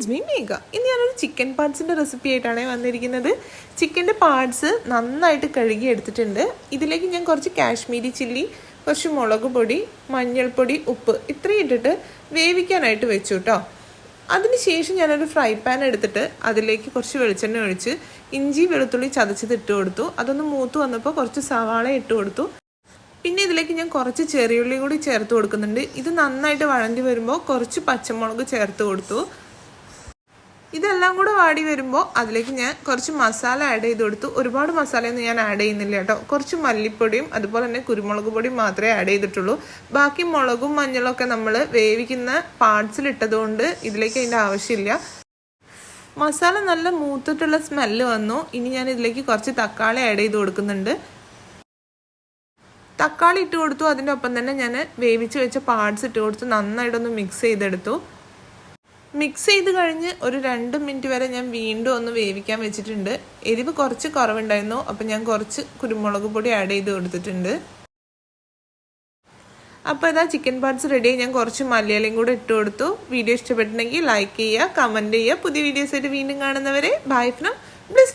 It's me മേഘ ഇന്ന് ഞാനൊരു chicken പാർട്സിന്റെ recipe ആയിട്ടാണ് വന്നിരിക്കുന്നത്. ചിക്കന്റെ പാർട്സ് നന്നായിട്ട് കഴുകി എടുത്തിട്ടുണ്ട്. ഇതിലേക്ക് ഞാൻ കുറച്ച് കാശ്മീരി ചില്ലി കുറച്ച് മുളക് പൊടി മഞ്ഞൾപ്പൊടി ഉപ്പ് ഇത്രയും ഇട്ടിട്ട് വേവിക്കാനായിട്ട് വെച്ചു കേട്ടോ അതിനുശേഷം ഞാനൊരു ഫ്രൈ പാൻ എടുത്തിട്ട് അതിലേക്ക് കുറച്ച് വെളിച്ചെണ്ണ ഒഴിച്ച് ഇഞ്ചി വെളുത്തുള്ളി ചതച്ചത് ഇട്ട് കൊടുത്തു. അതൊന്ന് മൂത്ത് വന്നപ്പോൾ കുറച്ച് സവാള ഇട്ട് കൊടുത്തു. പിന്നെ ഇതിലേക്ക് ഞാൻ കുറച്ച് ചെറിയുള്ളി കൂടി ചേർത്ത് കൊടുക്കുന്നുണ്ട്. ഇത് നന്നായിട്ട് വഴണ്ടി വരുമ്പോൾ കുറച്ച് പച്ചമുളക് ചേർത്ത് കൊടുത്തു. ഇതെല്ലാം കൂടെ വാടി വരുമ്പോൾ അതിലേക്ക് ഞാൻ കുറച്ച് മസാല ആഡ് ചെയ്ത് കൊടുത്തു. ഒരുപാട് മസാലയൊന്നും ഞാൻ ആഡ് ചെയ്യുന്നില്ല കേട്ടോ. കുറച്ച് മല്ലിപ്പൊടിയും അതുപോലെ തന്നെ കുരുമുളക് പൊടിയും മാത്രമേ ആഡ് ചെയ്തിട്ടുള്ളൂ. ബാക്കി മുളകും മഞ്ഞളും ഒക്കെ നമ്മൾ വേവിക്കുന്ന പാർട്സിൽ ഇട്ടതുകൊണ്ട് ഇതിലേക്ക് അതിന്റെ ആവശ്യമില്ല. മസാല നല്ല മൂത്തിട്ടുള്ള സ്മെല്ല് വന്നു. ഇനി ഞാൻ ഇതിലേക്ക് കുറച്ച് തക്കാളി ആഡ് ചെയ്ത് കൊടുക്കുന്നുണ്ട്. തക്കാളി ഇട്ട് കൊടുത്തു. അതിന്റെ ഒപ്പം തന്നെ ഞാൻ വേവിച്ച് വെച്ച പാർട്സ് ഇട്ട് കൊടുത്തു. നന്നായിട്ടൊന്ന് മിക്സ് ചെയ്തെടുത്തു. മിക്സ് ചെയ്ത് കഴിഞ്ഞ് ഒരു രണ്ട് മിനിറ്റ് വരെ ഞാൻ വീണ്ടും ഒന്ന് വേവിക്കാൻ വെച്ചിട്ടുണ്ട്. എരിവ് കുറച്ച് കുറവുണ്ടായിരുന്നു. അപ്പം ഞാൻ കുറച്ച് കുരുമുളക് പൊടി ആഡ് ചെയ്ത് കൊടുത്തിട്ടുണ്ട്. അപ്പോൾ ഇതാ ചിക്കൻ പാർട്സ് റെഡി ഞാൻ കുറച്ച് മലയാളിയും കൂടെ ഇട്ട് കൊടുത്തു. വീഡിയോ ഇഷ്ടപ്പെട്ടിട്ടുണ്ടെങ്കിൽ ലൈക്ക് ചെയ്യുക കമന്റ് ചെയ്യുക. പുതിയ വീഡിയോസ് ആയിട്ട് വീണ്ടും കാണുന്നവരെ ബൈ ഫ്രം ബ്ലിസ്